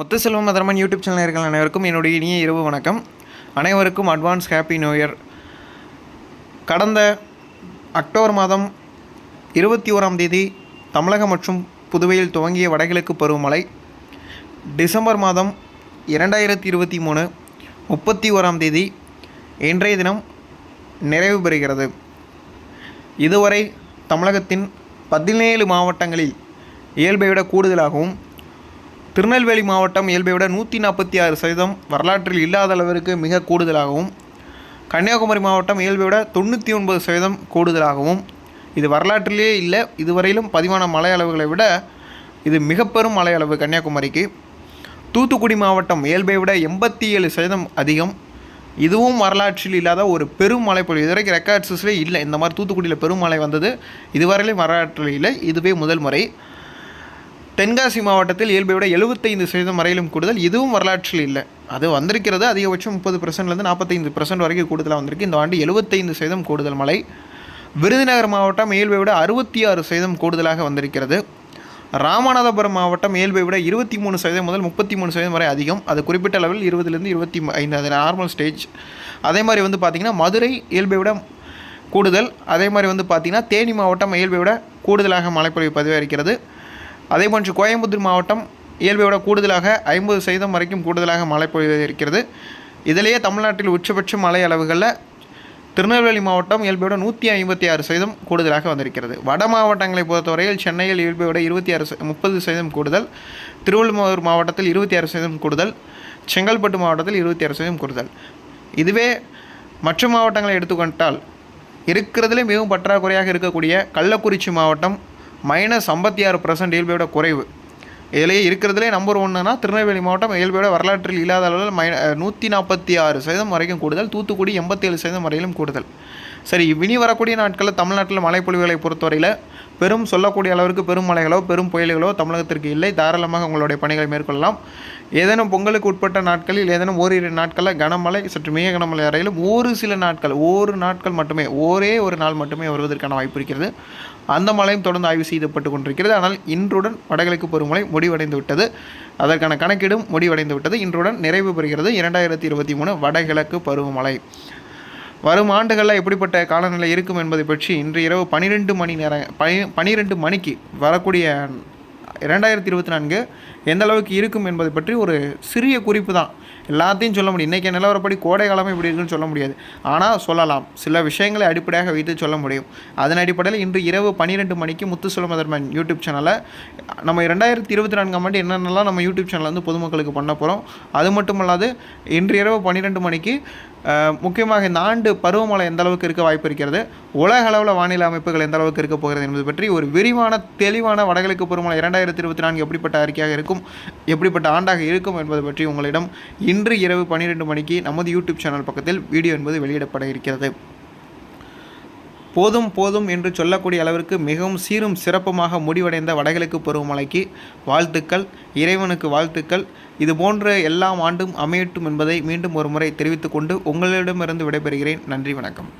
Muthuselvam மதரமன் YouTube channel இருக்கிற அனைவருக்கும் என்னுடைய இனிய இரவு வணக்கம். அனைவருக்கும் அட்வான்ஸ் ஹாப்பி நியூ இயர் கடந்த அக்டோபர் மாதம் இருபத்தி ஓராம் தேதி தமிழகம் மற்றும் புதுவையில் துவங்கிய வடகிழக்கு பருவமழை. டிசம்பர் மாதம் இரண்டாயிரத்தி இருபத்தி மூணு முப்பத்தி ஓராம் தேதி இன்றைய தினம் நிறைவு பெறுகிறது. இதுவரை தமிழகத்தின் பதினேழு மாவட்டங்களில் இயல்பை விட கூடுதலாகவும் திருநெல்வேலி மாவட்டம் இயல்பை விட நூற்றி நாற்பத்தி ஆறு சதவீதம் வரலாற்றில் இல்லாத அளவிற்கு மிக கூடுதலாகவும் கன்னியாகுமரி மாவட்டம் இயல்பை விட தொண்ணூற்றி ஒன்பது சதவீதம் கூடுதலாகவும் இது வரலாற்றிலேயே இல்லை இதுவரையிலும் பதிவான மழை அளவுகளை விட இது மிக பெரும் மழை அளவு கன்னியாகுமரிக்கு. தூத்துக்குடி மாவட்டம் இயல்பை விட எண்பத்தி ஏழு சதவீதம் அதிகம். இதுவும் வரலாற்றில் இல்லாத ஒரு பெரும் மழைப்பொழிவு இதுவரைக்கும் ரெக்கார்ட்ஸஸ்லேயே இல்லை. இந்த மாதிரி தூத்துக்குடியில் பெரும் மழை வந்தது. இதுவரையிலும் வரலாற்றில் இல்லை. இதுவே முதல் முறை. தென்காசி மாவட்டத்தில் இயல்பை விட எழுபத்தைந்து சதவீதம் வரையிலும் கூடுதல். இதுவும் வரலாற்றில் இல்லை. அது வந்திருக்கிறது. அதிகபட்சம் முப்பது பர்சன்ட்லேருந்து நாற்பத்தைந்து பர்சன்ட் வரைக்கும் கூடுதலாக வந்திருக்கு. இந்த ஆண்டு எழுபத்தைந்து சதவீதம் கூடுதல் மழை. விருதுநகர் மாவட்டம் இயல்பை விட அறுபத்தி ஆறு சதவீதம் கூடுதலாக வந்திருக்கிறது. ராமநாதபுரம் மாவட்டம் இயல்பை விட இருபத்தி மூணு சதவீதம் முதல் முப்பத்தி மூணு சதவீதம் வரை அதிகம். அது குறிப்பிட்ட அளவில் இருபதுலேருந்து இருபத்தி ஐந்து அது நார்மல் ஸ்டேஜ் அதே மாதிரி வந்து பார்த்திங்கன்னா மதுரை இயல்பை விட கூடுதல். அதே மாதிரி வந்து பார்த்திங்கன்னா தேனி மாவட்டம் இயல்பை விட கூடுதலாக மழைப்பொழிவு பதிவாக இருக்கிறது போன்று கோயம்புத்தூர் மாவட்டம் இயல்பையோட கூடுதலாக ஐம்பது சதவீதம் வரைக்கும் கூடுதலாக மழை பொழிவது இருக்கிறது இதிலேயே தமிழ்நாட்டில் உச்சபட்ச மழை அளவுகளில் திருநெல்வேலி மாவட்டம் இயல்பையோட நூற்றி ஐம்பத்தி ஆறு சதவீதம் கூடுதலாக வந்திருக்கிறது. வட மாவட்டங்களை பொறுத்தவரையில் சென்னையில் இயல்பையோட இருபத்தி ஆறு முப்பது சதவீதம் கூடுதல். திருவள்ளூர் மாவட்டத்தில் இருபத்தி ஆறு சதவீதம் கூடுதல். செங்கல்பட்டு மாவட்டத்தில் இருபத்தி ஆறு சதவீதம் கூடுதல். இதுவே மற்ற மாவட்டங்களை எடுத்துக்கொண்டால் இருக்கிறதுலே மிகவும் பற்றாக்குறையாக இருக்கக்கூடிய கள்ளக்குறிச்சி மாவட்டம் மைனஸ் ஐம்பத்தி ஆறு பர்சன்ட் இயல்பையோட குறைவு. இதிலேயே இருக்கிறதுலே நம்பர் ஒன்றுனா திருநெல்வேலி மாவட்டம் இயல்பையோட வரலாற்றில் இல்லாத அளவில் மை நூற்றி நாற்பத்தி ஆறு சதவீதம் வரைக்கும் கூடுதல் தூத்துக்குடி எண்பத்தேழு சதவீதம் வரையிலும் கூடுதல். சரி இனி வரக்கூடிய நாட்களில் தமிழ்நாட்டில் மழைப்பொழிவுகளை பொறுத்தவரையில் பெரும் சொல்லக்கூடிய அளவிற்கு பெரும் மழைகளோ பெரும் புயல்களோ தமிழகத்திற்கு இல்லை. தாராளமாக உங்களுடைய பணிகளை மேற்கொள்ளலாம். ஏதேனும் பொங்கலுக்கு உட்பட்ட நாட்களில் ஏதேனும் ஓரிரு நாட்களில் கனமழை சற்று மிக கனமழை வரையிலும் ஒரு சில நாட்கள் ஒரு நாட்கள் மட்டுமே ஒரே ஒரு நாள் மட்டுமே வருவதற்கான வாய்ப்பு இருக்கிறது. அந்த மழையும் தொடர்ந்து ஆய்வு செய்யப்பட்டு கொண்டிருக்கிறது. ஆனால் இன்றுடன் வடகிழக்கு பருவமழை முடிவடைந்து விட்டது. அதற்கான கணக்கீடும் முடிவடைந்து விட்டது. இன்றுடன் நிறைவு பெறுகிறது. இரண்டாயிரத்தி இருபத்தி மூணு வடகிழக்கு பருவமழை. வரும் ஆண்டுகளில் எப்படிப்பட்ட காலநிலை இருக்கும் என்பதை பற்றி இன்று இரவு பன்னிரெண்டு மணி நேரம் பனி பனிரெண்டு மணிக்கு வரக்கூடிய இரண்டாயிரத்தி இருபத்தி நான்கு எந்த அளவுக்கு இருக்கும் என்பதை பற்றி ஒரு சிறிய குறிப்பு தான். எல்லாத்தையும் சொல்ல முடியும். இன்றைக்கி நிலவரப்படி கோடை காலமே இப்படி இருக்குன்னு சொல்ல முடியாது. ஆனால் சொல்லலாம். சில விஷயங்களை அடிப்படையாக வைத்து சொல்ல முடியும். அதன் அடிப்படையில் இன்று இரவு பன்னிரெண்டு மணிக்கு முத்து சுலமதர்மன் யூடியூப் சேனலை நம்ம இரண்டாயிரத்தி இருபத்தி நான்காம் ஆண்டு என்னென்னலாம் நம்ம யூடியூப் சேனலில் வந்து பொதுமக்களுக்கு பண்ண போகிறோம் அது மட்டும் இல்லாது இன்று இரவு பன்னிரெண்டு மணிக்கு முக்கியமாக இந்த ஆண்டு பருவமழை எந்த அளவுக்கு இருக்க வாய்ப்பு இருக்கிறது? உலக அளவில் வானிலை அமைப்புகள் எந்த அளவுக்கு இருக்க போகிறது என்பது பற்றி ஒரு விரிவான தெளிவான வடகிழக்கு பருவமழை இரண்டாயிரத்தி இருபத்தி நான்கு எப்படிப்பட்ட அறிக்கையாக இருக்கும் எப்படிப்பட்ட ஆண்டாக இருக்கும் என்பது பற்றி உங்களிடம் இன்று இரவு பன்னிரெண்டு மணிக்கு நமது யூடியூப் சேனல் பக்கத்தில் வீடியோ என்பது வெளியிடப்பட இருக்கிறது. போதும் போதும் என்று சொல்லக்கூடிய அளவிற்கு மிகவும் சீரும் சிறப்புமாக முடிவடைந்த வடகிழக்கு பருவமழைக்கு வாழ்த்துக்கள் இறைவனுக்கு வாழ்த்துக்கள். இது போன்ற எல்லாம் ஆண்டும் அமையட்டும் என்பதை மீண்டும் ஒரு முறை தெரிவித்துக்கொண்டு உங்களிடமிருந்து விடைபெறுகிறேன். நன்றி வணக்கம்.